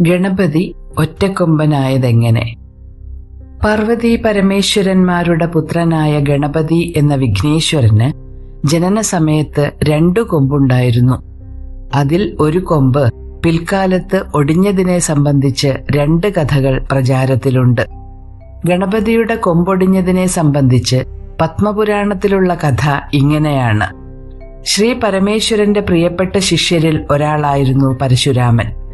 ഗണപതി ഒറ്റക്കൊമ്പനായതെങ്ങനെ? പാർവതി പരമേശ്വരന്മാരുടെ പുത്രനായ ഗണപതി എന്ന വിഘ്നേശ്വരന് ജനന സമയത്ത് രണ്ടു കൊമ്പുണ്ടായിരുന്നു. അതിൽ ഒരു കൊമ്പ് പിൽക്കാലത്ത് ഒടിഞ്ഞതിനെ സംബന്ധിച്ച് രണ്ട് കഥകൾ പ്രചാരത്തിലുണ്ട്. ഗണപതിയുടെ കൊമ്പൊടിഞ്ഞതിനെ സംബന്ധിച്ച് പത്മപുരാണത്തിലുള്ള കഥ ഇങ്ങനെയാണ്. ശ്രീ പരമേശ്വരന്റെ പ്രിയപ്പെട്ട ശിഷ്യരിൽ ഒരാളായിരുന്നു പരശുരാമൻ.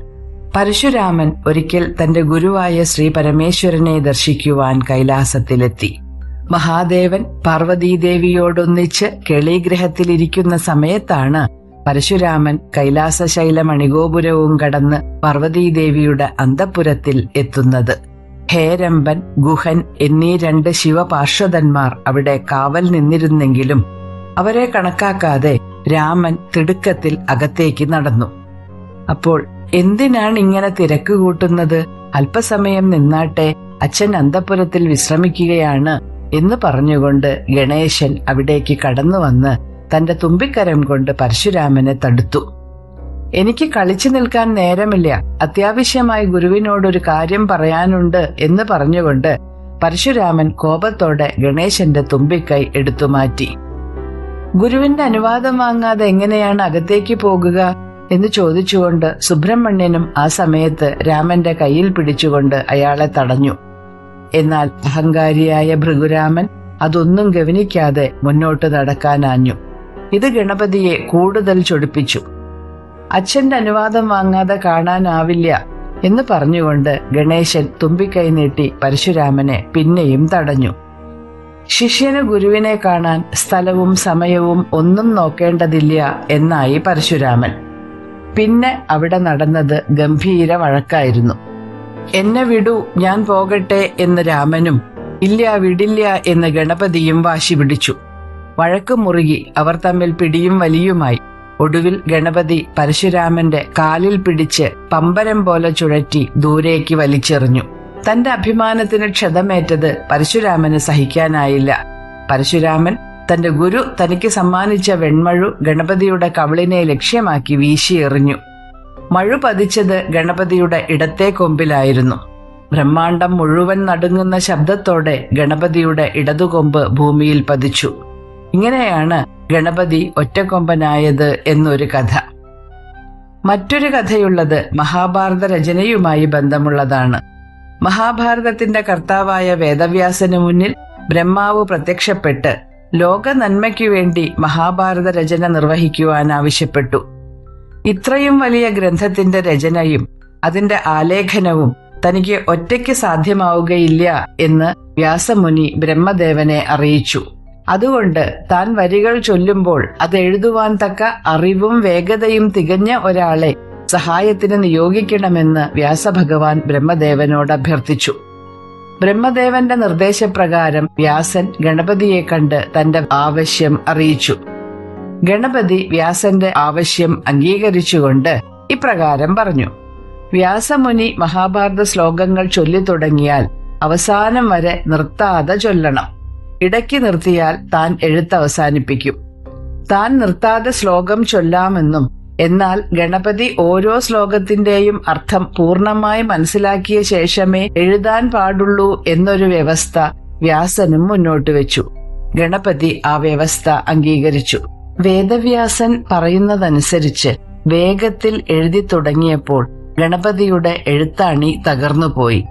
പരശുരാമൻ ഒരിക്കൽ തന്റെ ഗുരുവായ ശ്രീ പരമേശ്വരനെ ദർശിക്കുവാൻ കൈലാസത്തിലെത്തി. മഹാദേവൻ പാർവതീദേവിയോടൊന്നിച്ച് കെളിഗ്രഹത്തിലിരിക്കുന്ന സമയത്താണ് പരശുരാമൻ കൈലാസശൈല മണിഗോപുരവും കടന്ന് പാർവതീദേവിയുടെ അന്തപുരത്തിൽ എത്തുന്നത്. ഹേരമ്പൻ ഗുഹൻ എന്നീ രണ്ട് ശിവപാർശ്വതന്മാർ അവിടെ കാവൽ നിന്നിരുന്നെങ്കിലും അവരെ കണക്കാക്കാതെ രാമൻ തിടുക്കത്തിൽ അകത്തേക്ക് നടന്നു. അപ്പോൾ എന്തിനാണ് ഇങ്ങനെ തിരക്ക് കൂട്ടുന്നത്? അല്പസമയം നിന്നാട്ടെ അച്ഛൻ അന്തപുരത്തിൽ വിശ്രമിക്കുകയാണ് എന്ന് പറഞ്ഞുകൊണ്ട് ഗണേശൻ അവിടേക്ക് കടന്നു വന്ന് തന്റെ തുമ്പിക്കരം കൊണ്ട് പരശുരാമനെ തടുത്തു. എനിക്ക് കളിച്ചു നിൽക്കാൻ നേരമില്ല. അത്യാവശ്യമായി ഗുരുവിനോടൊരു കാര്യം പറയാനുണ്ട് എന്ന് പറഞ്ഞുകൊണ്ട് പരശുരാമൻ കോപത്തോടെ ഗണേശന്റെ തുമ്പിക്കൈ എടുത്തു മാറ്റി. ഗുരുവിന്റെ അനുവാദം വാങ്ങാതെ എങ്ങനെയാണ് അകത്തേക്ക് പോകുക? എന്ന് ചോദിച്ചുകൊണ്ട് സുബ്രഹ്മണ്യനും ആ സമയത്ത് രാമന്റെ കയ്യിൽ പിടിച്ചുകൊണ്ട് അയാളെ തടഞ്ഞു. എന്നാൽ അഹങ്കാരിയായ ഭൃഗുരാമൻ അതൊന്നും ഗവനിക്കാതെ മുന്നോട്ട് നടക്കാനാഞ്ഞു. ഇത് ഗണപതിയെ കൂടുതൽ ചൊടിപ്പിച്ചു. അച്ഛന്റെ അനുവാദം വാങ്ങാതെ കാണാനാവില്ല എന്ന് പറഞ്ഞുകൊണ്ട് ഗണേശൻ തുമ്പിക്കൈ നീട്ടി പരശുരാമനെ പിന്നെയും തടഞ്ഞു. ശിഷ്യന് ഗുരുവിനെ കാണാൻ സ്ഥലവും സമയവും ഒന്നും നോക്കേണ്ടതില്ല എന്നായി പരശുരാമൻ. പിന്നെ അവിടെ നടന്നത് ഗംഭീര വഴക്കായിരുന്നു. എന്നെ വിടൂ ഞാൻ പോകട്ടെ എന്ന് രാമനും ഇല്ല വിടില്ല എന്ന് ഗണപതിയും വാശി പിടിച്ചു. വഴക്ക് മുറുകി അവർ തമ്മിൽ പിടിയും വലിയുമായി. ഒടുവിൽ ഗണപതി പരശുരാമന്റെ കാലിൽ പിടിച്ച് പമ്പരം പോലെ ചുഴറ്റി ദൂരേക്ക് വലിച്ചെറിഞ്ഞു. തന്റെ അഭിമാനത്തിന് ക്ഷതമേറ്റത് പരശുരാമന് സഹിക്കാനായില്ല. പരശുരാമൻ തന്റെ ഗുരു തനിക്ക് സമ്മാനിച്ച വെൺമഴു ഗണപതിയുടെ കവളിനെ ലക്ഷ്യമാക്കി വീശിയെറിഞ്ഞു മഴു പതിച്ചത് ഗണപതിയുടെ ഇടത്തെ കൊമ്പിലായിരുന്നു. ബ്രഹ്മാണ്ടം മുഴുവൻ നടുങ്ങുന്ന ശബ്ദത്തോടെ ഗണപതിയുടെ ഇടതുകൊമ്പ് ഭൂമിയിൽ പതിച്ചു. ഇങ്ങനെയാണ് ഗണപതി ഒറ്റക്കൊമ്പനായത് എന്നൊരു കഥ. മറ്റൊരു കഥയുള്ളത് മഹാഭാരത രചനയുമായി ബന്ധമുള്ളതാണ്. മഹാഭാരതത്തിന്റെ കർത്താവായ വേദവ്യാസന് മുന്നിൽ ബ്രഹ്മാവ് പ്രത്യക്ഷപ്പെട്ട് ലോക നന്മയ്ക്കു വേണ്ടി മഹാഭാരത രചന നിർവഹിക്കുവാൻ ആവശ്യപ്പെട്ടു ഇത്രയും വലിയ ഗ്രന്ഥത്തിന്റെ രചനയും അതിന്റെ ആലേഖനവും തനിക്ക് ഒറ്റയ്ക്ക് സാധ്യമാവുകയില്ല എന്ന് വ്യാസമുനി ബ്രഹ്മദേവനെ അറിയിച്ചു. അതുകൊണ്ട് താൻ വരികൾ ചൊല്ലുമ്പോൾ അത് എഴുതുവാൻ തക്ക അറിവും വേഗതയും തികഞ്ഞ ഒരാളെ സഹായത്തിന് നിയോഗിക്കണമെന്ന് വ്യാസഭഗവാൻ ബ്രഹ്മദേവനോട് അഭ്യർത്ഥിച്ചു. ബ്രഹ്മദേവന്റെ നിർദ്ദേശപ്രകാരം വ്യാസൻ ഗണപതിയെ കണ്ട് തന്റെ ആവശ്യം അറിയിച്ചു. ഗണപതി വ്യാസന്റെ ആവശ്യം അംഗീകരിച്ചുകൊണ്ട് ഇപ്രകാരം പറഞ്ഞു. വ്യാസമുനി മഹാഭാരത ശ്ലോകങ്ങൾ ചൊല്ലി തുടങ്ങിയാൽ അവസാനം വരെ നിർത്താതെ ചൊല്ലണം. ഇടയ്ക്ക് നിർത്തിയാൽ താൻ എഴുത്ത് അവസാനിപ്പിക്കും. താൻ നിർത്താതെ ശ്ലോകം ചൊല്ലാമെന്നും എന്നാൽ ഗണപതി ഓരോ ശ്ലോകത്തിന്റെയും അർത്ഥം പൂർണമായി മനസ്സിലാക്കിയ ശേഷമേ എഴുതാൻ പാടുള്ളൂ എന്നൊരു വ്യവസ്ഥ വ്യാസനും മുന്നോട്ട് വെച്ചു. ഗണപതി ആ വ്യവസ്ഥ അംഗീകരിച്ചു. വേദവ്യാസൻ പറയുന്നതനുസരിച്ച് വേഗത്തിൽ എഴുതി തുടങ്ങിയപ്പോൾ ഗണപതിയുടെ എഴുത്താണി തകർന്നുപോയി.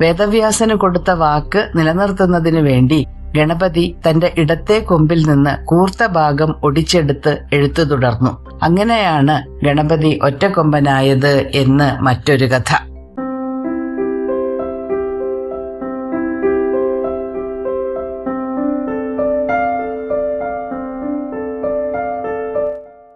വേദവ്യാസന് കൊടുത്ത വാക്ക് നിലനിർത്തുന്നതിനു വേണ്ടി ഗണപതി തന്റെ ഇടത്തെ കൊമ്പിൽ നിന്ന് കൂർത്ത ഭാഗം ഒടിച്ചെടുത്ത് എഴുത്തു തുടർന്നു. അങ്ങനെയാണ് ഗണപതി ഒറ്റക്കൊമ്പനായത് എന്ന് മറ്റൊരു കഥ.